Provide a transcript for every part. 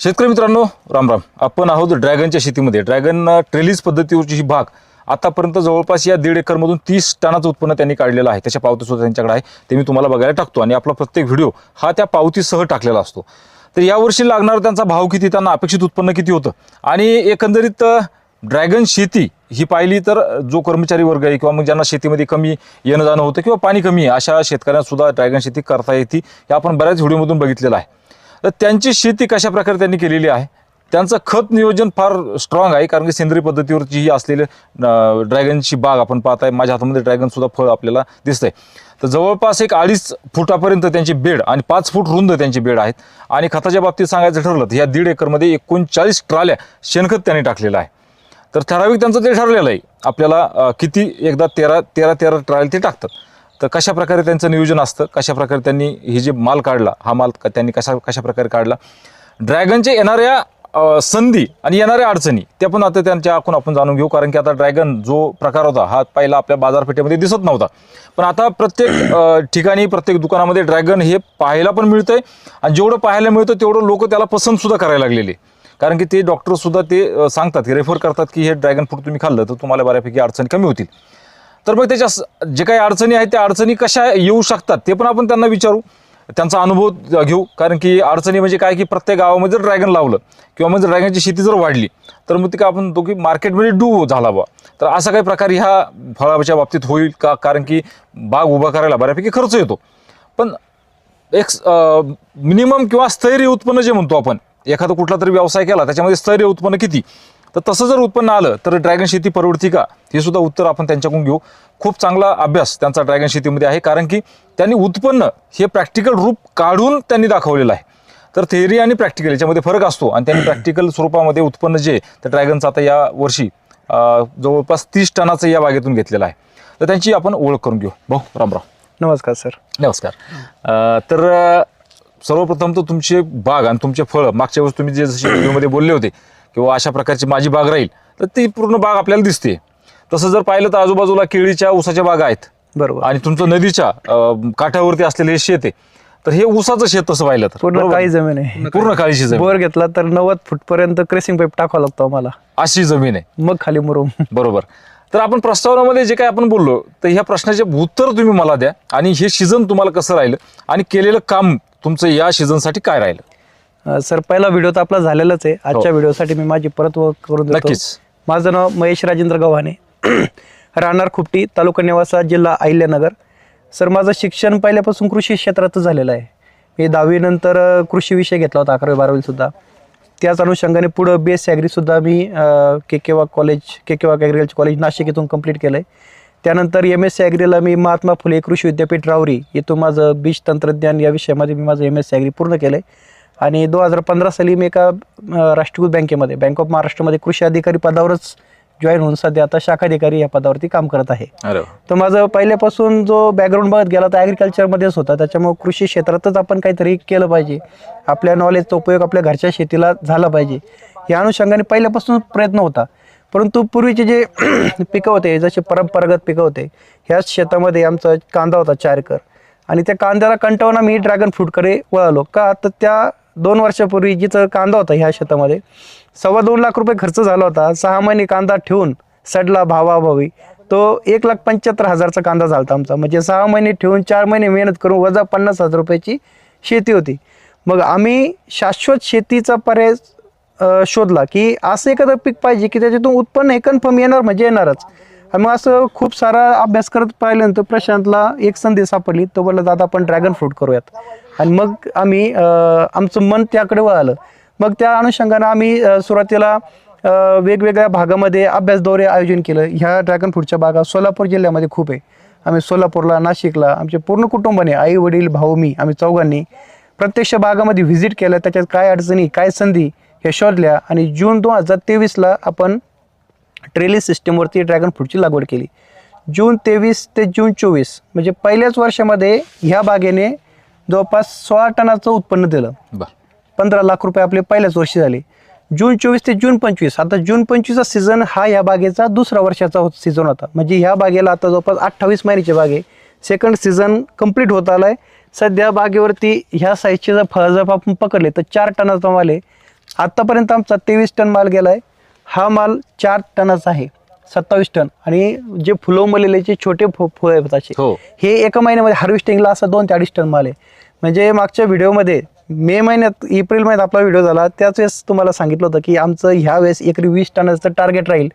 शेतकरी मित्रांनो राम राम. आपण आहोत ड्रॅगनच्या शेतीमध्ये. ड्रॅगन अ, ट्रेलिस पद्धतीवरची ही भाग आतापर्यंत जवळपास या दीड एकरमधून तीस टनाचं उत्पन्न त्यांनी काढलेलं आहे. त्याच्या पावतीसुद्धा त्यांच्याकडे आहे. ते मी तुम्हाला बघायला टाकतो आणि आपला प्रत्येक व्हिडिओ हा त्या पावतीसह टाकलेला असतो. तर यावर्षी लागणारा त्यांचा भाव किती त्यांना अपेक्षित उत्पन्न किती होतं? आणि एकंदरीत ड्रॅगन शेती ही पाहिली तर जो कर्मचारी वर्ग आहे किंवा मग ज्यांना शेतीमध्ये कमी येणं जाणं होतं किंवा पाणी कमी आहे अशा शेतकऱ्यांसुद्धा ड्रॅगन शेती करता येते. हे आपण बऱ्याच व्हिडिओमधून बघितलेलं आहे. तर त्यांची शेती कशा प्रकारे त्यांनी केलेली आहे? त्यांचं खत नियोजन फार स्ट्रॉंग आहे कारण की सेंद्रिय पद्धतीवरची ही असलेली ड्रॅगनची बाग आपण पाहत आहे माझ्या हातामध्ये ड्रॅगनसुद्धा फळ आपल्याला दिसतंय. तर जवळपास एक अडीच फुटापर्यंत त्यांची बेड आणि पाच फूट रुंद त्यांची बेड आहेत. आणि खताच्या बाबतीत सांगायचं ठरलं तर ह्या दीड एकरमध्ये एकोणचाळीस ट्राल्या शेणखत त्यांनी टाकलेलं आहे. तर ठराविक त्यांचं ते ठरलेलं आहे. आपल्याला किती एकदा तेरा तेरा तेरा ट्रायल ते टाकतात. तर कशा प्रकारे त्यांचं नियोजन असतं कशा प्रकारे त्यांनी हे जे माल काढला हा माल क- त्यांनी कशा कशा प्रकारे काढला ड्रॅगनच्या येणाऱ्या संधी आणि येणाऱ्या अडचणी त्या पण आता त्यांच्या आखून आपण जाणून घेऊ. कारण की आता ड्रॅगन जो प्रकार होता हा पहिला आपल्या बाजारपेठेमध्ये दिसत नव्हता. पण आता प्रत्येक ठिकाणी प्रत्येक दुकानामध्ये ड्रॅगन हे पाहायला पण मिळतंय. आणि जेवढं पाहायला मिळतं तेवढं लोक त्याला पसंतसुद्धा करायला लागलेले कारण की ते डॉक्टरसुद्धा ते सांगतात की रेफर करतात की हे ड्रॅगन फ्रूट तुम्ही खाल्लं तर तुम्हाला बऱ्यापैकी अडचणी कमी होतील. तर मग त्याच्या जे काही अडचणी आहेत त्या अडचणी कशा येऊ शकतात ते पण आपण त्यांना विचारू. त्यांचा अनुभव घेऊ. कारण की अडचणी म्हणजे काय की प्रत्येक गावामध्ये जर ड्रॅगन लावलं किंवा म्हणजे ड्रॅगनची शेती जर वाढली तर मग ते काय आपण दोघी की मार्केटमध्ये डू झाला बा तर असा काही प्रकार ह्या फळाच्या बाबतीत होईल का? कारण की बाग उभा करायला बऱ्यापैकी खर्च येतो. पण एक मिनिमम किंवा स्थैर्य उत्पन्न जे म्हणतो आपण एखादा कुठला तरी व्यवसाय केला त्याच्यामध्ये स्थैर्य उत्पन्न किती? तर तसं जर उत्पन्न आलं तर ड्रॅगन शेती परवडती का? हे सुद्धा उत्तर आपण त्यांच्याकडून घेऊ. खूप चांगला अभ्यास त्यांचा ड्रॅगन शेतीमध्ये आहे कारण की त्यांनी उत्पन्न हे प्रॅक्टिकल रूप काढून त्यांनी दाखवलेलं आहे. तर थेअरी आणि प्रॅक्टिकल याच्यामध्ये फरक असतो आणि त्यांनी प्रॅक्टिकल स्वरूपामध्ये उत्पन्न जे तर ड्रॅगनचं आता या वर्षी जवळपास तीस टनाचं या बागेतून घेतलेलं आहे. तर त्यांची आपण ओळख करून घेऊ. भाऊ राम राम. नमस्कार सर. नमस्कार. तर सर्वप्रथम तर तुमचे बाग आणि तुमचे फळ मागच्या वेळेस तुम्ही जे जसे व्हिडिओमध्ये बोलले होते किंवा अशा प्रकारची माझी बाग राहील तर ती पूर्ण बाग आपल्याला दिसते. तसं जर पाहिलं तर आजूबाजूला केळीच्या ऊसाच्या बागा आहेत. बरोबर. आणि तुमचं नदीच्या अ, काठावरती असलेले हे शेत आहे. तर हे ऊसाचं शेत तसं पाहिलं तर. पूर्ण बरोबर? काही जमीन आहे. पूर्ण काळीची जमीन बोर घेतला तर नव्वद फूट पर्यंत क्रेसिंग पाईप टाकावा लागतो आम्हाला. अशी जमीन आहे. मग खाली मुरुम. बरोबर. तर आपण प्रस्तावनामध्ये जे काही आपण बोललो तर ह्या प्रश्नाचे उत्तर तुम्ही मला द्या आणि हे सीझन तुम्हाला कसं राहिलं आणि केलेलं काम तुमचं या सीझनसाठी काय राहिलं? सर पहिला व्हिडिओ तर आपला झालेलाच आहे. आजच्या व्हिडिओसाठी मी माझी परत व- करून देतो. नक्कीच. माझं नाव महेश राजेंद्र गव्हाणे. राहणार खुपटी तालुका निवासा जिल्हा अहिल्यानगर. सर माझं शिक्षण पहिल्यापासून कृषी क्षेत्रातच झालेलं आहे. मी दहावीनंतर कृषी विषय घेतला होता अकरावी बारावी सुद्धा. त्याच अनुषंगाने पुढं बी एस सुद्धा मी K K Wagh college K K Wagh agriculture college Nashik इथून कंप्लीट केलं आहे त्यानंतर एम एस सी ॲग्रीला मी महात्मा फुले कृषी विद्यापीठ रावरी इथून माझं बीज तंत्रज्ञान या विषयामध्ये मी माझं एम एस सी ॲग्री पूर्ण केलं आहे आणि दोन हजार पंधरा साली मी एका अं, राष्ट्रीय बँकेमध्ये बँक ऑफ महाराष्ट्रामध्ये कृषी अधिकारी पदावरच जॉईन होऊन सध्या आता शाखाधिकारी या पदावरती काम करत आहे. तर माझं पहिल्यापासून जो बॅकग्राऊंड बघत गेला तर ॲग्रिकल्चरमध्येच होता. त्याच्यामुळे कृषी क्षेत्रातच आपण काहीतरी केलं पाहिजे. आपल्या नॉलेजचा उपयोग आपल्या घरच्या शेतीला झाला पाहिजे. या अनुषंगाने पहिल्यापासून प्रयत्न होता. परंतु पूर्वीचे जे पिकं होते जसे परंपरागत पिकं होते ह्याच शेतामध्ये आमचा कांदा होता चार एकर. आणि त्या कांद्याला कंटाळून मी ड्रॅगन फ्रूटकडे वळालो. का? तर त्या दोन वर्षापूर्वी जिथं कांदा होता ह्या शेतामध्ये सव्वा दोन लाख रुपये खर्च झाला होता. सहा महिने कांदा ठेवून सडला भावाभावी. तो एक लाख पंच्याहत्तर हजारचा कांदा झाला होता आमचा. म्हणजे सहा महिने ठेवून चार महिने मेहनत करून वजा पन्नास हजार रुपयाची शेती होती. मग आम्ही शाश्वत शेतीचा पर्याय शोधला की असं एखादं पीक पाहिजे की त्याच्यातून उत्पन्न हे कन्फर्म येणार म्हणजे येणारच. मग असं खूप सारा अभ्यास करत पाहिल्यानंतर प्रशांतला एक संधी सापडली. तो बोलला दादा आपण ड्रॅगन फ्रूट करूयात. आणि मग आम्ही आमचं मन त्याकडे वळालं. मग त्या अनुषंगानं आम्ही सुरुवातीला वेगवेगळ्या भागामध्ये अभ्यास दौरे आयोजन केलं. ह्या ड्रॅगन फ्रूटच्या बागा सोलापूर जिल्ह्यामध्ये खूप आहे. आम्ही सोलापूरला नाशिकला आमचे पूर्ण कुटुंबाने आई वडील भाऊ मी आम्ही चौघांनी प्रत्यक्ष भागामध्ये व्हिजिट केलं. त्याच्यात काय अडचणी काय संधी हे शोधल्या आणि जून दोन हजार तेवीसला आपण ट्रेली सिस्टीमवरती ड्रॅगन फ्रूटची लागवड केली. जून तेवीस ते जून चोवीस म्हणजे पहिल्याच वर्षामध्ये ह्या बागेने जवळपास सोळा टनाचं उत्पन्न दिलं. बर. पंधरा लाख रुपये आपले पहिल्याच वर्षी झाले. जून चोवीस ते जून पंचवीस. आता जून पंचवीसचा सीझन हा या बागेचा दुसरा वर्षाचा सीझन होता. म्हणजे ह्या बागेला आता जवळपास अठ्ठावीस महिन्याची बाग आहे. सेकंड सीझन कंप्लीट होत आलाय. सध्या बागेवरती ह्या साईजचे जर फळं जर आपण पकडले तर चार टनाचा माल आहे. आत्तापर्यंत आमचा तेवीस टन माल गेला आहे हा माल चार टनाचा आहे. सत्तावीस टन. आणि जे फुलवमलेले जे छोटे फु फुलं आहेत असे हो. हे एका महिन्यामध्ये हार्वेस्टिंगला असा दोन ते अडीच टन माल आहे म्हणजे मागच्या व्हिडिओमध्ये मे महिन्यात एप्रिल महिन्यात आपला व्हिडिओ झाला. त्याच वेळेस तुम्हाला सांगितलं होतं की आमचं ह्या वेळेस एकरी वीस टनाचं टार्गेट राहील.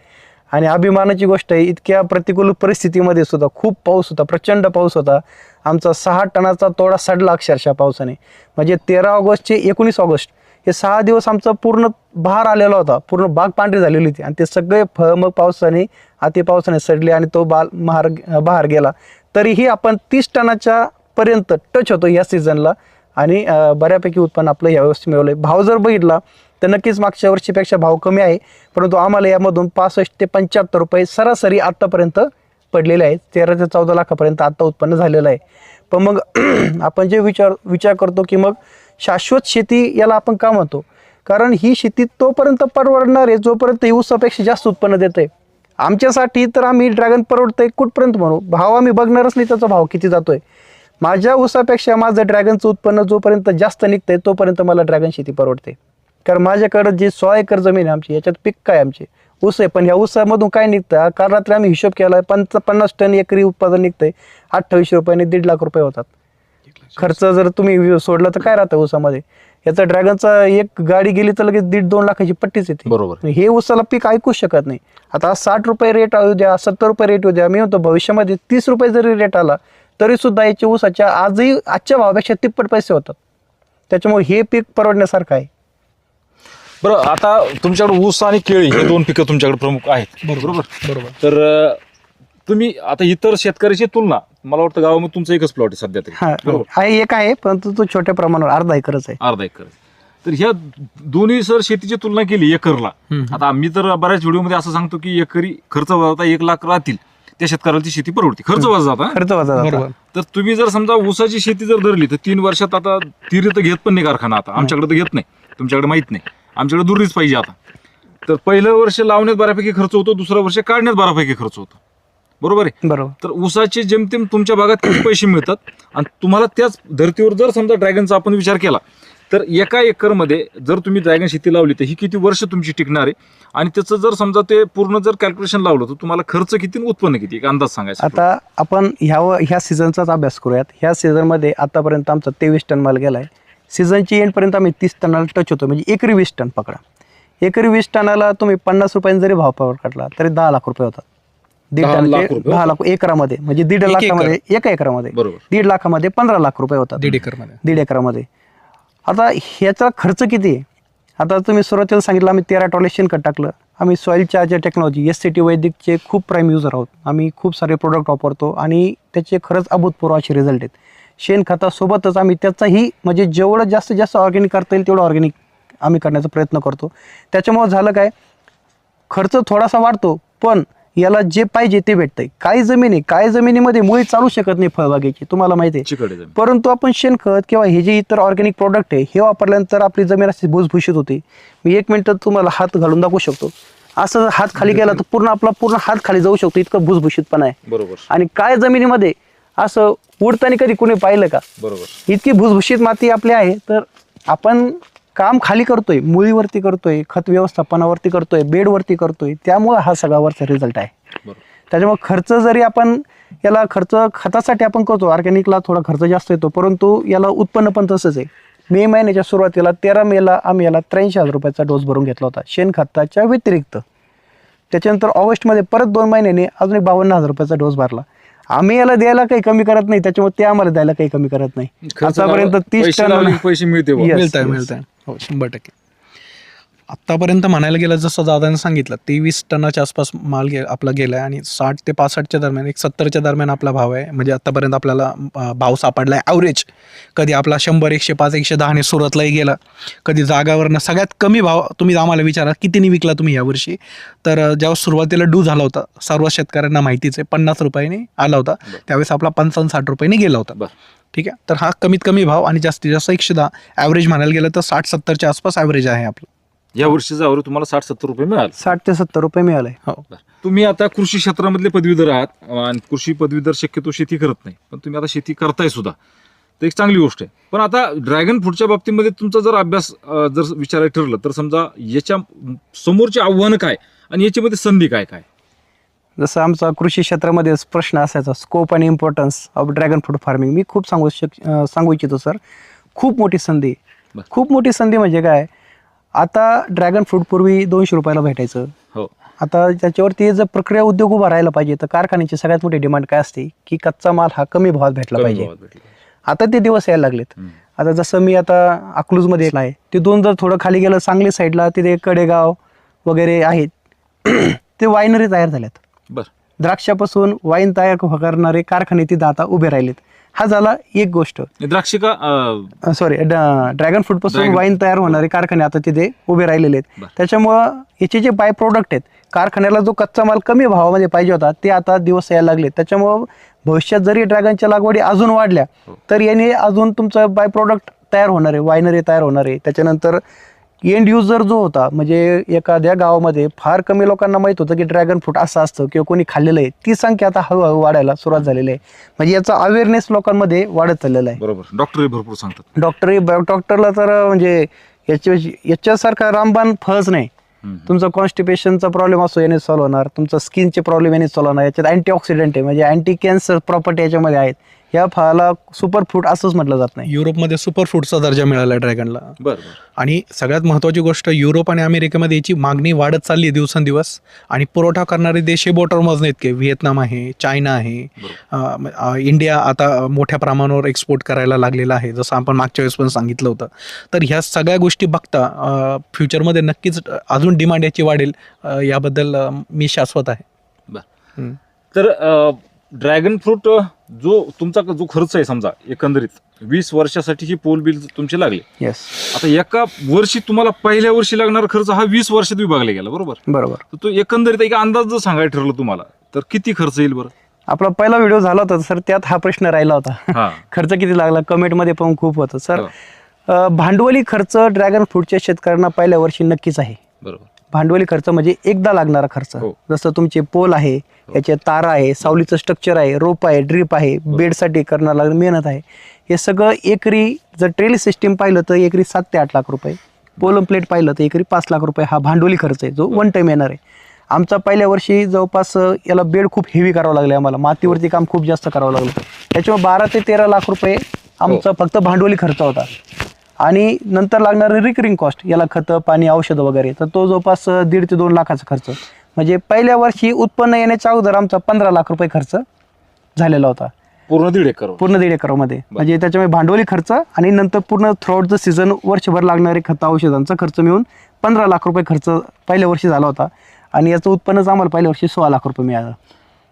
आणि अभिमानाची गोष्ट आहे इतक्या प्रतिकूल परिस्थितीमध्ये सुद्धा खूप पाऊस होता प्रचंड पाऊस होता. आमचा सहा टनाचा तोडा सडला अक्षरशः पावसाने. म्हणजे तेरा ऑगस्ट ते एकोणीस ऑगस्ट हे सहा दिवस आमचा पूर्ण बहार आलेला होता. पूर्ण बाग पांढरी झालेली होती. आणि ते सगळे फळ मग पावसाने अति पावसाने सडले आणि तो बाल महार बहार गेला. तरीही आपण तीस टनाच्या पर्यंत टच होतो या सीझनला आणि बऱ्यापैकी उत्पन्न आपलं यावेळेस मिळवलं भाव जर बघितला तर नक्कीच मागच्या वर्षीपेक्षा भाव कमी आहे. परंतु आम्हाला यामधून पासष्ट ते पंच्याहत्तर रुपये सरासरी आत्तापर्यंत पडलेले आहेत. तेरा ते चौदा लाखापर्यंत आत्ता उत्पन्न झालेलं आहे. पण मग आपण जे विचार विचार करतो की मग शाश्वत शेती याला आपण का म्हणतो? कारण ही शेती तोपर्यंत परवडणार आहे जोपर्यंत ही ऊसापेक्षा जास्त उत्पन्न देते आमच्यासाठी तर आम्ही ड्रॅगन परवडतंय कुठपर्यंत म्हणू? भाव आम्ही बघणारच नाही त्याचा भाव किती जातोय? माझ्या ऊसापेक्षा माझं ड्रॅगनचं उत्पन्न जोपर्यंत जास्त निघतंय तोपर्यंत मला ड्रॅगन शेती परवडते. कारण माझ्याकडं जी सोळा एकर जमीन आहे आमची याच्यात पीक काय आमचे? ऊस आहे पण ह्या ऊसामधून काय निघतं? काल रात्री आम्ही हिशोब केला पंच पन्नास टन एकरी उत्पादन निघतंय अठ्ठावीसशे रुपयाने दीड लाख रुपये होतात. खर्च जर तुम्ही सोडला तर काय राहतं ऊसामध्ये? याचा ड्रॅगनचा एक गाडी गेली तर लगेच दीड दोन लाखाची पट्टीच येते. बरोबर. हे ऊसाला पीक ऐकूच शकत नाही. आता साठ रुपये रेट येऊ द्या सत्तर रुपये रेट येऊ द्या. मी म्हणतो भविष्यामध्ये तीस रुपये जरी रेट आला तरी सुद्धा याच्या ऊसाच्या आजही आजच्या भावापेक्षा तिप्पट पैसे होतात. त्याच्यामुळे हे पीक परवडण्यासारखं आहे. बरं आता तुमच्याकडे ऊस आणि केळी हे दोन पिकं तुमच्याकडे प्रमुख आहेत. बरोबर. बरोबर? तर तुम्ही आता इतर शेतकऱ्याची तुलना मला वाटतं गावामध्ये तुमचा एकच प्लॉट आहे सध्या तरी. हा आहे एक आहे परंतु तो छोट्या प्रमाणावर अर्धा एकरच आहे. अर्धा एकर तर ह्या दोन्ही सर शेतीची तुलना केली एकरला. आता आम्ही तर बऱ्याच व्हिडिओमध्ये असं सांगतो की एकरी खर्च वजा एक लाख राहतील. त्या शेतकऱ्याला ती शेती परवडते. खर्च वजा जाता खर्च वजा जातो. बरोबर. तर तुम्ही जर समजा ऊसाची शेती जर धरली तर तीन वर्षात आता तिरी तर घेत पण नाही कारखाना आता. आमच्याकडे तर घेत नाही. तुमच्याकडे माहीत नाही. आमच्याकडे दुरीच पाहिजे आता. तर पहिलं वर्ष लावण्यात बऱ्यापैकी खर्च होतो दुसरं वर्ष काढण्यात बऱ्यापैकी खर्च होतो. बरोबर आहे? बरोबर. तर ऊसाचे जेमतेम तुमच्या भागात किती पैसे मिळतात आणि तुम्हाला त्याच धर्तीवर जर समजा ड्रॅगनचा आपण विचार केला तर एका एकरमध्ये जर तुम्ही ड्रॅगन शेती लावली तर ही किती वर्ष तुमची टिकणार आहे? आणि त्याचं जर समजा ते पूर्ण जर कॅल्क्युलेशन लावलं तर तुम्हाला खर्च किती आणि उत्पन्न किती? एक अंदाज सांगायचा आता आपण ह्या ह्या सीझनचाच अभ्यास करूयात. ह्या सीझनमध्ये आतापर्यंत आमचा तेवीस टन माल गेला आहे सीझनची एंडपर्यंत आम्ही तीस टनाला टच होतो म्हणजे एकरी वीस टन पकडा. एकरी वीस टनाला तुम्ही पन्नास रुपयांनी जरी भाव पावर काढला तरी दहा लाख रुपये होतात. दीड दहा लाख टनचे रुपये दहा लाख एकरामध्ये म्हणजे दीड एक. लाखामध्ये एका एकरामध्ये. बरोबर. दीड लाखामध्ये पंधरा लाख रुपये होतात. दीड एकरमध्ये दीड एकरामध्ये. आता ह्याचा खर्च किती? आहे आता तुम्ही सुरुवातीला सांगितलं आम्ही तेरा टॉले शेणखत टाकलं. आम्ही soil charger technology S C T वैदिकचे खूप प्राईम युजर आहोत. आम्ही खूप सारे प्रोडक्ट वापरतो आणि त्याचे खरंच अभूतपूर्व असे रिझल्ट आहेत. शेणखतासोबतच आम्ही त्याचाही म्हणजे जेवढं जास्तीत जास्त ऑर्गॅनिक करता येईल तेवढं ऑर्गॅनिक आम्ही करण्याचा प्रयत्न करतो. त्याच्यामुळे झालं काय? खर्च थोडासा वाढतो पण याला जे पाहिजे ते भेटतंय. काही जमिनी काही जमिनीमध्ये मुळी चालू शकत नाही फळबागेची तुम्हाला माहिती आहे. जमीन. परंतु आपण शेणखत किंवा हे जे इतर ऑर्गॅनिक प्रोडक्ट आहे हे वापरल्यानंतर आपली जमीन अशी भुसभुशीत होते. मी एक मिनिट तुम्हाला हात घालून दाखवू शकतो. असं हात खाली गेला तर पूर्ण आपला पूर्ण हात खाली जाऊ शकतो इतकं भुसभुशीतपणा आहे. बरोबर. आणि काय जमिनीमध्ये असं उडताना कधी कोणी पाहिलं का? बरोबर. इतकी भुसभुशीत माती आपली आहे तर आपण काम खाली करतोय मुळीवरती करतोय खत व्यवस्थापनावरती करतोय बेडवरती करतोय त्यामुळे हा सगळा वरचा रिझल्ट आहे. त्याच्यामुळे खर्च जरी आपण याला खर्च खतासाठी आपण करतो ऑर्गॅनिकला थोडा खर्च जास्त येतो परंतु याला उत्पन्न पण तसंच आहे. मे महिन्याच्या सुरुवातीला तेरा मेला आम्ही याला त्र्याऐंशी हजार रुपयाचा डोस भरून घेतला होता शेणखताच्या व्यतिरिक्त. त्याच्यानंतर ऑगस्टमध्ये परत दोन महिन्यांनी अजून एक बावन्न हजार रुपयाचा डोस भरला. आम्ही याला द्यायला काही कमी करत नाही त्याच्यामुळे ते आम्हाला द्यायला काही कमी करत नाही. आतापर्यंत तीस पैसे मिळते हो शंभर टक्के. आत्तापर्यंत म्हणायला गेलं जसं दादाने सांगितलं तेवीस टनाच्या आसपास माल गे आपला गेला आहे आणि साठ ते पासष्टच्या दरम्यान एक सत्तरच्या दरम्यान आपला भाव आहे. म्हणजे आत्तापर्यंत आपल्याला भाव सापडला आहे ॲव्हरेज कधी आपला शंभर एकशे पाच एकशे दहाने सुरतलाही गेला. कधी जागावरनं सगळ्यात कमी भाव तुम्ही आम्हाला विचारा कितीने विकला तुम्ही यावर्षी तर जेव्हा सुरुवातीला डू झाला होता सर्व शेतकऱ्यांना माहितीच आहे पन्नास रुपयाने आला होता. त्यावेळेस आपला पंचावन्न साठ रुपयाने गेला होता. बरं. ठीक आहे? तर हा कमीत कमी भाव आणि जास्तीत जास्त एकशे दहा ॲव्हरेज म्हणायला गेलं तर साठ सत्तरच्या आसपास ॲव्हरेज आहे आपलं. या वर्षीचा अवरेज तुम्हाला साठ सत्तर रुपये मिळाले. साठ ते सत्तर रुपये मिळाले. हो. तुम्ही आता कृषी क्षेत्रामधले पदवीधर आहात आणि कृषी पदवीधर शक्यतो शेती करत नाही. पण तुम्ही आता शेती करताय सुद्धा. तर एक चांगली गोष्ट आहे. पण आता ड्रॅगन फ्रूटच्या बाबतीमध्ये तुमचा जर अभ्यास अं, जर विचारायला ठरलं तर समजा याच्या समोरची आव्हानं काय? आणि याच्यामध्ये संधी काय काय? जसं आमचा कृषी क्षेत्रामध्ये प्रश्न असायचा स्कोप आणि importance of dragon fruit farming मी खूप सांगू शक सांगू इच्छितो सर खूप मोठी संधी. खूप मोठी संधी म्हणजे काय? आता ड्रॅगन फ्रूट पूर्वी दोनशे रुपयाला भेटायचं. हो. आता त्याच्यावरती जर प्रक्रिया उद्योग उभा राहायला पाहिजे तर कारखान्याची सगळ्यात मोठी डिमांड काय असते? की कच्चा माल हा कमी भावात भेटला पाहिजे. आता ते दिवस यायला लागलेत. आता जसं मी आता अकलूजमध्ये आहे तिथून जर थोडं खाली गेलं सांगली साईडला तिथे कडेगाव वगैरे आहेत ते वायनरी तयार झाल्यात. द्राक्षापासून वाईन तयार करणारे कारखाने तिथं आता उभे राहिलेत. हा झाला एक गोष्ट. द्राक्षी का सॉरी ड्रॅगन फ्रूटपासून वाईन तयार होणारे कारखाने आता तिथे उभे राहिलेले आहेत. त्याच्यामुळं याचे जे बाय प्रोडक्ट आहेत कारखान्याला जो कच्चा माल कमी भावामध्ये पाहिजे होता ते आता दिवस यायला लागले. त्याच्यामुळं भविष्यात जरी ड्रॅगनच्या लागवडी अजून वाढल्या हो. तर याने अजून तुमचं बाय प्रोडक्ट तयार होणार आहे वायनरी तयार होणार आहे. त्याच्यानंतर एंड युजर जो होता म्हणजे एखाद्या गावामध्ये फार कमी लोकांना माहीत होतं की ड्रॅगन फ्रूट असं असतं किंवा कोणी खाल्लेलं आहे ती संख्या आता हळूहळू वाढायला सुरुवात झालेली आहे. म्हणजे याचा अवेअरनेस लोकांमध्ये वाढत चाललेला आहे. बरोबर. डॉक्टरही भरपूर सांगतात. डॉक्टर डॉक्टरला तर म्हणजे याच्या याच्यासारखा रामबाण फळच नाही. तुमचा कॉन्स्टिपेशनचा प्रॉब्लेम असतो याने सॉल्व्ह होणार तुमचा स्किनचे प्रॉब्लेम याने सॉल्व्ह होणार याच्यात अँटीऑक्सिडंट आहे म्हणजे अँटी कॅन्सर प्रॉपर्टी याच्यामध्ये आहेत. या फळाला सुपर फ्रूट असंच म्हटलं जात नाही. युरोपमध्ये सुपर फ्रूटचा दर्जा मिळाला ड्रॅगनला. बर आणि सगळ्यात महत्त्वाची गोष्ट युरोप आणि अमेरिकेमध्ये याची मागणी वाढत चालली आहे दिवसेंदिवस. आणि पुरवठा करणारे देश हे बोटरमज नाहीत की व्हिएतनाम आहे चायना आहे अं, इंडिया आता मोठ्या प्रमाणावर एक्सपोर्ट करायला लागलेला आहे. जसं आपण मागच्या वेळेस पण सांगितलं होतं. तर ह्या सगळ्या गोष्टी बघता अं, फ्युचरमध्ये नक्कीच अजून डिमांड याची वाढेल अं, याबद्दल अं, मी शाश्वत आहे. बर. हम्म. ड्रॅगन फ्रूट जो तुमचा जो खर्च आहे समजा एकंदरीत वीस वर्षासाठी ही पोल बिल तुमचे लागले. येस आता एका वर्षी तुम्हाला पहिल्या वर्षी लागणारा खर्च हा वीस वर्षात विभागला गेला बरोबर? बरोबर. तर तो एकंदरीत एक अंदाज जर सांगायला ठरलं तुम्हाला तर किती खर्च येईल बरं? आपला पहिला व्हिडिओ झाला होता सर त्यात हा प्रश्न राहिला होता. खर्च किती लागला? कमेंटमध्ये पण खूप होतं. सर हो. भांडवली खर्च ड्रॅगन फ्रूटच्या शेतकऱ्यांना पहिल्या वर्षी नक्कीच आहे. बरोबर. भांडवली खर्च म्हणजे एकदा लागणारा खर्च. हो. जसं तुमचे पोल आहे याचे तारा आहे सावलीचं स्ट्रक्चर आहे रोप आहे ड्रीप आहे बेडसाठी करणार लागणारी मेहनत आहे. हे सगळं एकरी जर ट्रेल सिस्टीम पाहिलं तर एकरी सात ते आठ लाख रुपये. पोलम प्लेट पाहिलं तर एकरी पाच लाख रुपये हा भांडवली खर्च आहे जो वन टाइम येणार आहे. आमचा पहिल्या वर्षी जवळपास याला बेड खूप हेवी करावं लागलं आम्हाला. मातीवरती काम खूप जास्त करावं लागलं. त्याच्यामुळे बारा ते तेरा लाख रुपये आमचा फक्त भांडवली खर्च होता. आणि नंतर लागणारे रिकरिंग कॉस्ट याला खतं पाणी औषधं वगैरे. तर तो जवळपास दीड ते दोन लाखाचा खर्च. म्हणजे पहिल्या वर्षी उत्पन्न येण्याच्या अगोदर आमचा पंधरा लाख रुपये खर्च झालेला होता. पूर्ण दीड एकर पूर्ण दीड एकरमध्ये. म्हणजे त्याच्यामुळे भांडवली खर्च आणि नंतर पूर्ण थ्रूआउट द सीझन वर्षभर लागणारे खतं औषधांचा खर्च मिळून पंधरा लाख रुपये खर्च पहिल्या वर्षी झाला होता. आणि याचं उत्पन्नच आम्हाला पहिल्या वर्षी सोळा लाख रुपये मिळालं.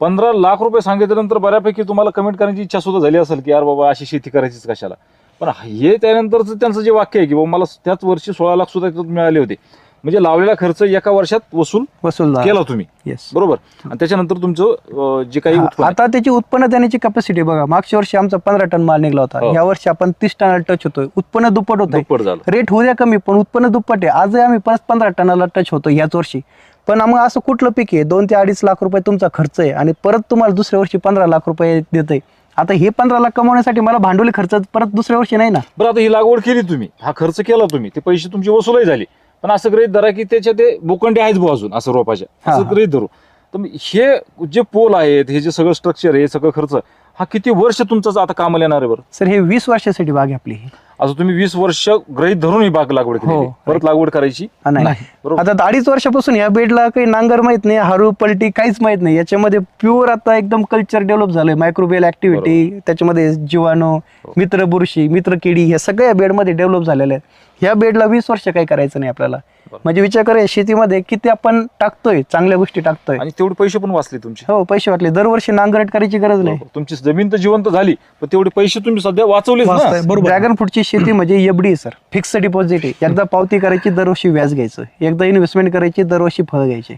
पंधरा लाख रुपये सांगितल्यानंतर बऱ्यापैकी तुम्हाला कमेंट करण्याची इच्छा सुद्धा झाली असेल की यार बाबा अशी शेती करायचीच कशाला? पण हे त्यानंतरचं त्यांचं जे वाक्य आहे की बाबा मला त्याच वर्षी सोळा लाख सुद्धा मिळाले होते. म्हणजे लावलेला खर्च एका वर्षात वसूल वसूल झाला. केला तुम्ही. येस बरोबर? आणि त्याच्यानंतर तुमचं अं, जे काही उत्पन्न आहे, आता त्याची उत्पन्न देण्याची कॅपॅसिटी बघा. मागच्या वर्षी आमचा पंधरा टन माल निघला होता. हो. या वर्षी आपण तीस टनाला टच होतोय. उत्पन्न दुप्पट होतंय. दुप्पट झालं. रेट होऊ द्या कमी पण उत्पन्न दुप्पट आहे. आजही आम्ही परत पंधरा टनाला टच होतो याच वर्षी. पण मग असं कुठलं पीक आहे? दोन ते अडीच लाख रुपये तुमचा खर्च आहे. आणि परत तुम्हाला दुसऱ्या वर्षी पंधरा लाख रुपये देतंय. आता हे पंधरा लाख कमवण्यासाठी मला भांडवली खर्च परत दुसऱ्या वर्षी नाही ना? बरं आता ही लागवड केली तुम्ही. हा खर्च केला तुम्ही. ते पैसे तुमची वसुलही झाली. पण असं गृहित धरा की त्याच्या ते बोकंडे आहेच भाऊ अजून असं रोपाच्या. असं. गृहित धरू. तर मग हे जे पोल आहेत हे जे सगळं स्ट्रक्चर आहे हे सगळं खर्च हा किती वर्ष तुमचं आता कामाला येणार आहे बरं? सर हे वीस वर्षासाठी बाग आहे आपली ही. आता तुम्ही वीस वर्ष गृहित धरून ही बाग लागवड केली. हो. परत लागवड करायची? हा, नाही. नाही. बरोबर. आता अडीच वर्षापासून या बेडला काही नांगर माहीत नाही हरू पलटी काहीच माहीत नाही. याच्यामध्ये प्युअर आता एकदम कल्चर डेव्हलप झालंय. मायक्रोबियल ऍक्टिव्हिटी त्याच्यामध्ये जीवाणू मित्र बुरशी मित्र किडी हे सगळ्या बेडमध्ये डेव्हलप झालेले आहेत. ह्या बेडला वीस वर्ष काही करायचं नाही आपल्याला. म्हणजे विचार करूया शेतीमध्ये किती आपण टाकतोय चांगल्या गोष्टी टाकतोय. आणि तेवढे पैसे पण वाचले तुमचे. हो पैसे वाटले दरवर्षी नांगरट करायची गरज नाही. तुमची जमीन तर जिवंत झाली पण तेवढे पैसे तुम्ही सध्या वाचताय, बरोबर. ड्रॅगन फ्रूटची शेती म्हणजे एफडी आहे सर. फिक्स डिपॉझिट आहे. एकदा पावती करायची दरवर्षी व्याज घ्यायचं. एकदा इन्व्हेस्टमेंट करायची दरवर्षी फळ घ्यायचे.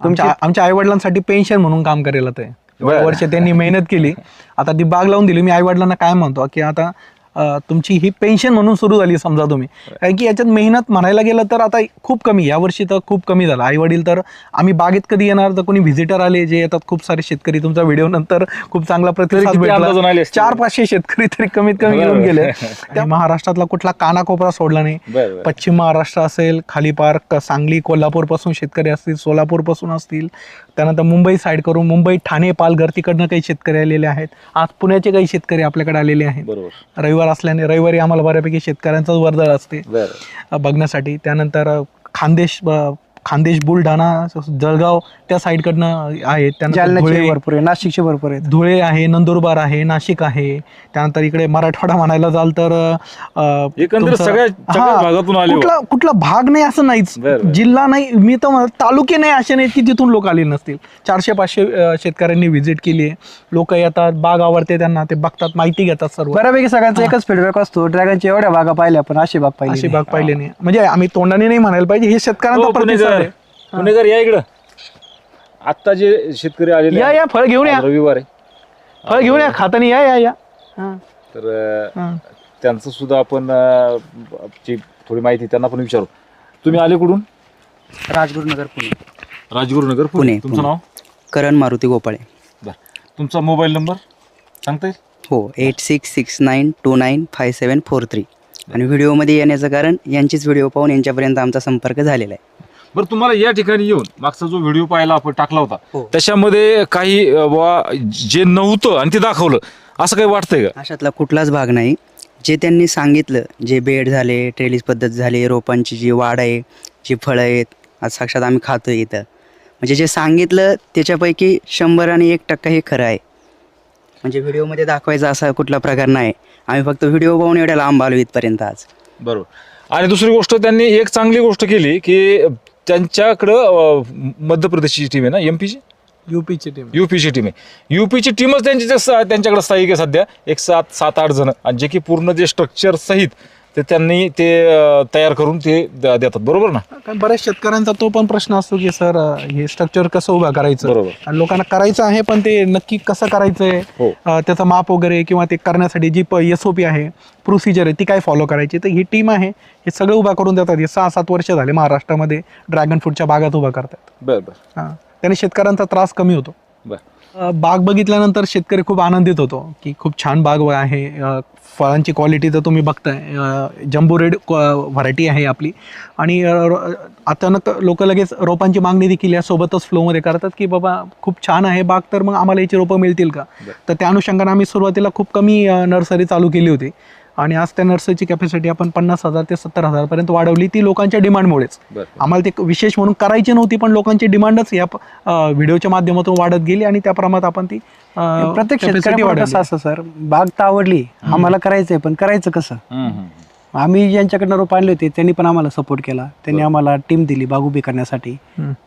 आमच्या आमच्या आई वडिलांसाठी पेन्शन म्हणून काम करेल ते बरं. वर्ष त्यांनी मेहनत केली. आता ती बाग लावून दिली. मी आई वडिलांना काय म्हणतो की आता तुमची ही पेन्शन म्हणून सुरू झाली समजा तुम्ही. कारण की याच्यात मेहनत म्हणायला गेलं तर आता खूप कमी यावर्षी तर खूप कमी झालं. आई वडील तर आम्ही बागेत कधी येणार तर कोणी व्हिजिटर आले जे येतात खूप सारे शेतकरी. तुमचा व्हिडिओ नंतर खूप चांगला प्रतिसाद भेटला? चार पाचशे शेतकरी तरी कमीत कमी येऊन. गेले. त्या महाराष्ट्रातला कुठला कानाकोपरा सोडला नाही. पश्चिम महाराष्ट्र असेल खाली पार क- सांगली कोल्हापूरपासून शेतकरी असतील सोलापूरपासून असतील त्यानंतर मुंबई साईड करून मुंबई ठाणे पालघर तिकडनं काही शेतकरी आलेले आहेत. आज पुण्याचे काही शेतकरी आपल्याकडे आलेले आहेत. बरोबर. रविवार असल्याने रविवारी आम्हाला बऱ्यापैकी शेतकऱ्यांचाच वर्दळ असते. बघण्यासाठी. त्यानंतर खानदेश खानदेश बुलढाणा जळगाव त्या साईडकडनं आहेत. त्यानंतर धुळे भरपूर आहे नाशिकचे भरपूर आहेत. धुळे आहे नंदुरबार आहे नाशिक आहे. त्यानंतर इकडे मराठवाडा म्हणायला जाल तर अ, एकंदरीत तुमचं- सगळ्या- सगळ्या हा, भागातून आले हो. कुठला कुठला भाग नाही असं नाहीच. बरं, बरं. जिल्हा नाही मी तर म्हणतो, तालुके नाही असे नाहीत की तिथून लोक आले नसतील. चारशे पाचशे अ, शेतकऱ्यांनी व्हिजिट केली आहे. लोक येतात बाग आवडते त्यांना ते बघतात माहिती घेतात सर्व. बऱ्यापैकी सगळ्यांचा एकच फीडबॅक असतो ड्रॅगनच्या एवढ्या बागा पाहिल्या पण अशी बाग पाहिली अशी नाही. बाग पाहिली नाही. म्हणजे आम्ही तोंडाने नाही म्हणायला पाहिजे हे शेतकऱ्यांचा हो, प्रतिसाद पुणेकर आहे. पुणेकर या इकडं. आता जे शेतकरी आलेले या आहेत, या फळ घेऊन या. रविवार आहे. फळ घेऊन या खातानी या या या. हा, तर अं, हा. त्यांचं सुद्धा आपण अं, ची थोडी माहिती त्यांना पण विचारू. तुम्ही आले कुठून? राजगुरुनगर पुणे. राजगुरुनगर पुणे, तुमचं पुणे. नाव? करण मारुती गोपाळे. बरं. तुमचा मोबाईल नंबर सांगता येईल? हो eight six six nine two nine five seven four three आणि व्हिडिओमध्ये येण्याचं कारण यांचीच व्हिडिओ पाहून यांच्यापर्यंत आमचा संपर्क झालेला आहे. बरं तुम्हाला या ठिकाणी येऊन मागचा जो व्हिडिओ पाहायला आपण टाकला होता हो. त्याच्यामध्ये काही जे नव्हतं आणि ते दाखवलं असं काही वाटतंय का? अशातला कुठलाच भाग नाही. जे त्यांनी सांगितलं जे बेड झाले ट्रेलिस पद्धत झाली रोपांची जी वाढ आहे जी फळं आहेत आज साक्षात आम्ही खातो इथं. म्हणजे जे सांगितलं त्याच्यापैकी शंभर आणि एक टक्का हे खरं आहे. म्हणजे व्हिडिओमध्ये दाखवायचा असा कुठला प्रकार नाही. आम्ही फक्त व्हिडिओ पाहून एवढ्या लांब आलो इथपर्यंत आज. बरोबर. आणि दुसरी गोष्ट त्यांनी एक चांगली गोष्ट केली की त्यांच्याकडं अं, मध्य प्रदेशची टीम आहे ना एम पीची युपीची टीम युपीची टीम आहे. युपीची टीमच त्यांची त्यांच्याकडे स्थायिक आहे सध्या. एक सात सात आठ जण. आणि जे की पूर्ण जे स्ट्रक्चर सहित ते त्यांनी ते अं, तयार करून ते द- देतात बरोबर ना? कारण बऱ्याच शेतकऱ्यांचा तो पण प्रश्न असतो की सर हे स्ट्रक्चर कसं उभं करायचं? बरोबर. आणि लोकांना करायचं आहे पण ते नक्की कसं करायचंय? हो. अं, त्याचं माप वगैरे किंवा ते करण्यासाठी जी एस ओ पी आहे प्रोसिजर आहे ती काय फॉलो करायची? तर ही टीम आहे हे सगळं उभा करून देतात. हे सहा सात वर्ष झाले महाराष्ट्रामध्ये ड्रॅगन फ्रूटच्या बागात उभा करतात. बरं बरं. हां. त्याने शेतकऱ्यांचा त्रास कमी होतो. बरं. बाग बघितल्यानंतर शेतकरी खूप आनंदित होतो की खूप छान बाग आहे. फळांची क्वालिटी तर तुम्ही बघताय. जम्बो रेड व्हरायटी आहे आपली. आणि अचानक लोक लगेच रोपांची मागणी देखील यासोबतच फ्लोमध्ये करतात की बाबा खूप छान आहे बाग तर मग आम्हाला याची रोपं मिळतील का? तर त्या अनुषंगाने आम्ही सुरुवातीला खूप कमी नर्सरी चालू केली होती. आणि आज त्या नर्सरीची कॅपॅसिटी आपण पन्नास हजार ते सत्तर हजारपर्यंत वाढवली ती लोकांच्या डिमांडमुळेच आम्हाला ते विशेष म्हणून करायची नव्हती पण लोकांची डिमांडच या व्हिडिओच्या माध्यमातून वाढत गेली आणि त्या प्रमाणात आपण ती प्रत्येक वाढवली. कसं असं सर? बाग तर आवडली आम्हाला करायचंय पण करायचं कसं. आम्ही ज्यांच्याकडनं रोप आणले होते त्यांनी पण आम्हाला सपोर्ट केला. त्यांनी आम्हाला टीम दिली बाग उभी करण्यासाठी.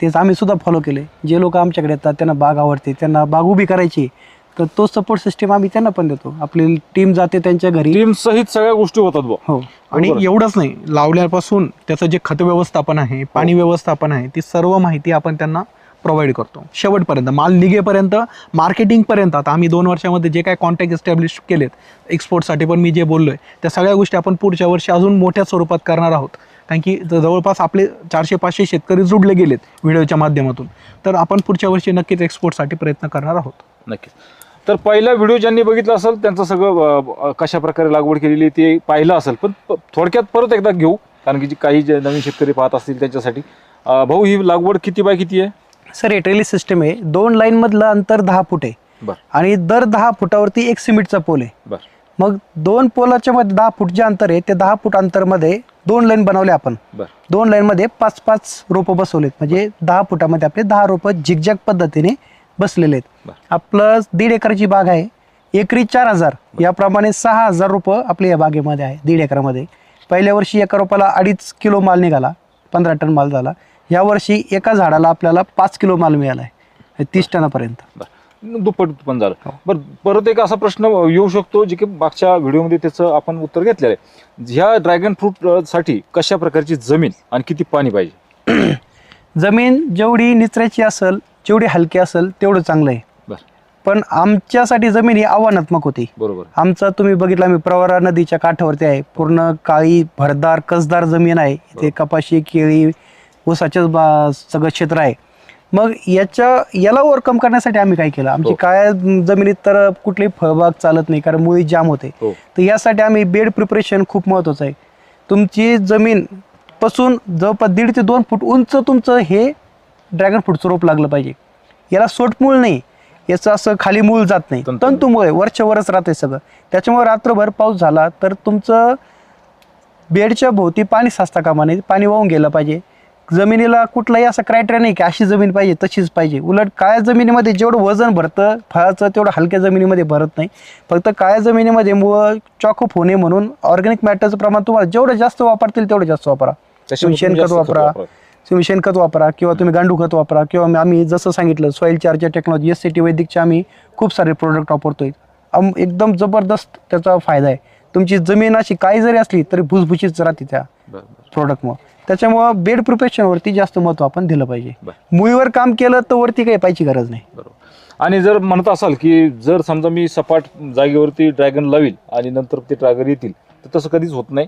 तेच आम्ही सुद्धा फॉलो केले. जे लोक आमच्याकडे येतात त्यांना बाग आवडते त्यांना बाग उभी करायची. तर तो सपोर्ट सिस्टीम आम्ही त्यांना पण देतो. आपली टीम जाते त्यांच्या घरी. टीम सहित सगळ्या गोष्टी होतात बुवा. हो. आणि एवढंच नाही लावल्यापासून त्याचं जे खत व्यवस्थापन आहे पाणी व्यवस्थापन आहे ती सर्व माहिती आपण त्यांना प्रोव्हाइड करतो. शेवटपर्यंत माल निघेपर्यंत मार्केटिंगपर्यंत आता आम्ही दोन वर्षामध्ये जे काय कॉन्टॅक्ट एस्टॅब्लिश केलेत एक्सपोर्टसाठी पण मी जे बोललोय त्या सगळ्या गोष्टी आपण पुढच्या वर्षी अजून मोठ्या स्वरूपात करणार आहोत. कारण की ज- जवळपास आपले चारशे पाचशे शेतकरी जुडले गेलेत व्हिडिओच्या माध्यमातून. तर आपण पुढच्या वर्षी नक्कीच एक्सपोर्टसाठी प्रयत्न करणार आहोत. नक्कीच. तर पहिला व्हिडिओ ज्यांनी बघितला असेल त्यांचं सगळं कशा प्रकारे लागवड केलेली ते पाहिलं असेल. पण थोडक्यात परत एकदा घेऊ कारण की जे काही जे नवीन शेतकरी पाहत असतील त्यांच्यासाठी. भाऊ ही लागवड किती बाय किती आहे? सर ट्रेली सिस्टम आहे. दोन लाईन मधलं अंतर दहा फूट आहे. बरं. आणि दर दहा फुटावरती एक सिमेंटचा पोल आहे. बरं. मग दोन पोलाच्या मध्ये दहा फूट जे अंतर आहे ते दहा फूट अंतरमध्ये दोन लाईन बनवले आपण. दोन लाईनमध्ये पाच पाच रोपं बसवलेत. म्हणजे दहा फुटामध्ये आपले दहा रोपं झिकझॅक पद्धतीने बसलेले आहेत. आपलं दीड एकरची बाग आहे. एकरी चार हजार. याप्रमाणे सहा हजार रोपं आपल्या या बागेमध्ये आहे दीड एकरामध्ये. पहिल्या वर्षी एका रोपाला अडीच किलो माल निघाला पंधरा टन माल झाला. यावर्षी एका झाडाला आपल्याला पाच किलो माल मिळाला आहे. तीस टनापर्यंत. दुप्पट पण झालं. बरं परत एक असा प्रश्न येऊ शकतो जे की मागच्या व्हिडिओमध्ये त्याचं आपण उत्तर घेतलेलं आहे. ह्या ड्रॅगन फ्रूट अं, साठी कशा प्रकारची जमीन आणि किती पाणी पाहिजे? जमीन जेवढी निचऱ्याची असेल जेवढी हलकी असेल तेवढं चांगलं आहे. पण आमच्यासाठी जमीन ही आव्हानात्मक होती. बरोबर. आमचा तुम्ही बघितलं आम्ही प्रवरा नदीच्या काठावरती आहे. पूर्ण काळी भरदार कसदार जमीन आहे. इथे कपाशी केळी ऊसाचं सगळं क्षेत्र आहे. मग याच्या याला ओव्हरकम करण्यासाठी आम्ही काय केलं? आमची हो. काय जमिनीत तर कुठलीही फळबाग चालत नाही कारण मुळी जाम होते. हो. तर यासाठी आम्ही बेड प्रिपरेशन खूप महत्त्वाचं आहे. तुमची जमीन पासून जवळपास दीड ते दोन फूट उंच तुमचं हे ड्रॅगन फ्रूटचं रोप लागलं पाहिजे. याला सोटमूळ नाही याचं असं खाली मूळ जात नाही. तंतुमूळ. वरच्या वरच राहते सगळं. त्याच्यामुळे रात्रभर पाऊस झाला तर तुमचं बेडच्या भोवती पाणी साचता कामा नये पाणी वाहून गेलं पाहिजे. जमिनीला कुठलाही असा क्रायटेरिया नाही की अशी जमीन पाहिजे तशीच पाहिजे. उलट काळ्या जमिनीमध्ये जेवढं वजन भरतं फळाचं तेवढं हलक्या जमिनीमध्ये भरत नाही. फक्त काळ्या जमिनीमध्ये मुळं चॉकअप होणे म्हणून ऑर्गॅनिक मॅटरचं प्रमाण तुम्हाला जेवढं जास्त वापरतील तेवढं जास्त वापरा. शेणखत वापरा. तुम्ही शेणखत वापरा किंवा तुम्ही गांडूळ खत वापरा किंवा आम्ही- जसं सांगितलं soil charger technology S C T वैदिकचे आम्ही खूप सारे प्रोडक्ट वापरतोय. एकदम जबरदस्त त्याचा फायदा आहे. तुमची जमीन अशी काही जरी असली तरी भुसभुशीत राहते त्या. प्रोडक्टमुळे त्याच्यामुळं बेड प्रिपरेशनवरती जास्त महत्त्व आपण दिलं पाहिजे. मुळीवर काम केलं तर वरती काही पाहिजे गरज नाही. आणि जर म्हणत असाल की जर समजा मी सपाट जागेवरती ड्रॅगन लावील आणि नंतर ते ड्रॅगन येतील तर तसं कधीच होत नाही.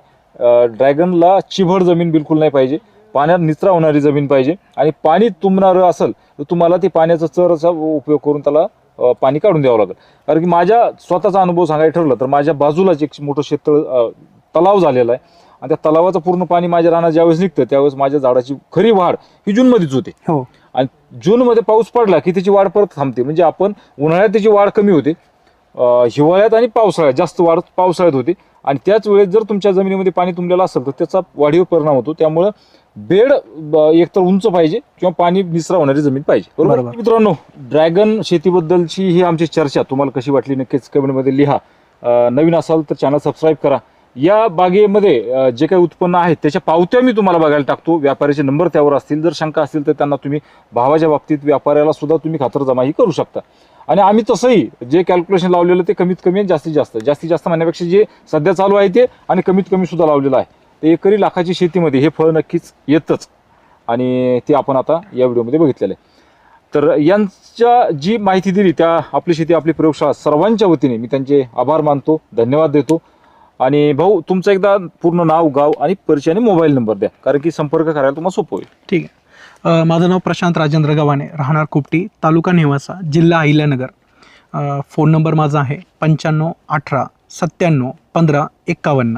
ड्रॅगनला चिभड जमीन बिलकुल नाही पाहिजे. पाण्यात निचरा होणारी जमीन पाहिजे. आणि पाणी तुंबणारं असेल तर तुम्हाला ते पाण्याचा चरचा उपयोग करून त्याला पाणी काढून द्यावं लागेल. कारण की माझ्या स्वतःचा अनुभव सांगायला ठरलं तर माझ्या बाजूलाच एक मोठं शेततळ अं, तलाव झालेला आहे. आणि त्या तलावाचं पूर्ण पाणी माझ्या रानात ज्यावेळेस निघतं त्यावेळेस माझ्या झाडाची खरी वाढ ही जूनमध्येच होते. हो. आणि जूनमध्ये पाऊस पडला की त्याची वाढ परत थांबते. म्हणजे आपण उन्हाळ्यात त्याची वाढ कमी होते. हिवाळ्यात आणि पावसाळ्यात जास्त वाढ पावसाळ्यात होते. आणि त्याच वेळेस जर तुमच्या जमिनीमध्ये पाणी तुंबलेलं असेल तर त्याचा वाढीव परिणाम होतो. त्यामुळं बेड एकतर उंच पाहिजे किंवा पाणी निसरा होणारी जमीन पाहिजे. बरोबर. मित्रांनो ड्रॅगन शेतीबद्दलची ही आमची चर्चा तुम्हाला कशी वाटली नक्कीच कमेंटमध्ये लिहा. नवीन असाल तर चॅनल सबस्क्राईब करा. या बागेमध्ये जे काही उत्पन्न आहे त्याच्या पावत्या मी तुम्हाला बघायला टाकतो. व्यापाऱ्याचे नंबर त्यावर असतील. जर शंका असतील तर त्यांना तुम्ही भावाच्या बाबतीत व्यापाऱ्याला सुद्धा तुम्ही खातरजमाही करू शकता. आणि आम्ही तसंही जे कॅल्क्युलेशन लावलेलं ते कमीत कमी जास्तीत जास्त. जास्तीत जास्त म्हणण्यापेक्षा जे सध्या चालू आहे ते आणि कमीत कमी सुद्धा लावलेलं आहे. ते एकरी लाखाची शेतीमध्ये हे फळ नक्कीच येतच. आणि ते आपण आता या व्हिडिओमध्ये बघितलेलं आहे. तर यांच्या जी माहिती दिली त्या आपली शेती आपली प्रयोगशाळा सर्वांच्या वतीने मी त्यांचे आभार मानतो धन्यवाद देतो. आणि भाऊ तुमचं एकदा पूर्ण नाव गाव आणि परिचय आणि मोबाईल नंबर द्या कारण की संपर्क करायला तुम्हाला सोपं होईल. ठीक आहे. माझं नाव प्रशांत राजेंद्र गव्हाणे. राहणार कुपटी तालुका नेवासा जिल्हा अहिल्यानगर. फोन नंबर माझा आहे पंच्याण्णव अठरा सत्त्याण्णव पंधरा एक्कावन्न.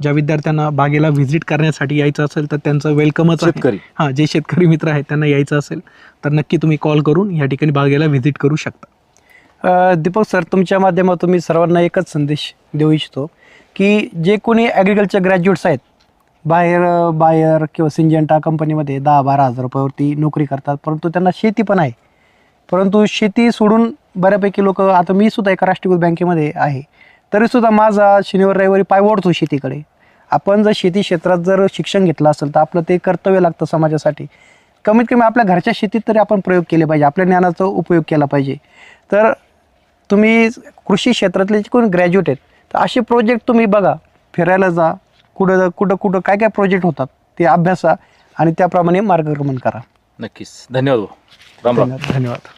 ज्या विद्यार्थ्यांना बागेला व्हिजिट करण्यासाठी यायचं असेल तर त्यांचं वेलकमच आहे. शेतकरी. हां जे शेतकरी मित्र आहेत त्यांना यायचं असेल तर नक्की तुम्ही कॉल करून या ठिकाणी बागेला व्हिजिट करू शकता. दीपक सर तुमच्या माध्यमातून मी सर्वांना एकच संदेश देऊ इच्छितो की जे कोणी ॲग्रिकल्चर ग्रॅज्युएट्स आहेत बाहेर बायर किंवा सिंजेंटा कंपनीमध्ये दहा बारा हजार रुपयावरती नोकरी करतात. परंतु त्यांना शेती पण आहे. परंतु शेती सोडून बऱ्यापैकी लोक आता मी सुद्धा एका राष्ट्रीयकृत बँकेमध्ये आहे. तरीसुद्धा माझा शनिवार रविवारी पाय ओढतो शेतीकडे. आपण जर शेती क्षेत्रात जर शिक्षण घेतलं असेल तर आपलं ते कर्तव्य लागतं समाजासाठी. कमीत कमी आपल्या घरच्या शेतीत तरी आपण प्रयोग केले पाहिजे. आपल्या ज्ञानाचा उपयोग केला पाहिजे. तर तुम्ही कृषी क्षेत्रातले जे ग्रॅज्युएट आहेत तर असे प्रोजेक्ट तुम्ही बघा. फिरायला जा. कुठं कुठं कुठं काय काय प्रोजेक्ट होतात ते अभ्यासा आणि त्याप्रमाणे मार्गक्रमण करा. नक्कीच. धन्यवाद राम राम. धन्यवाद.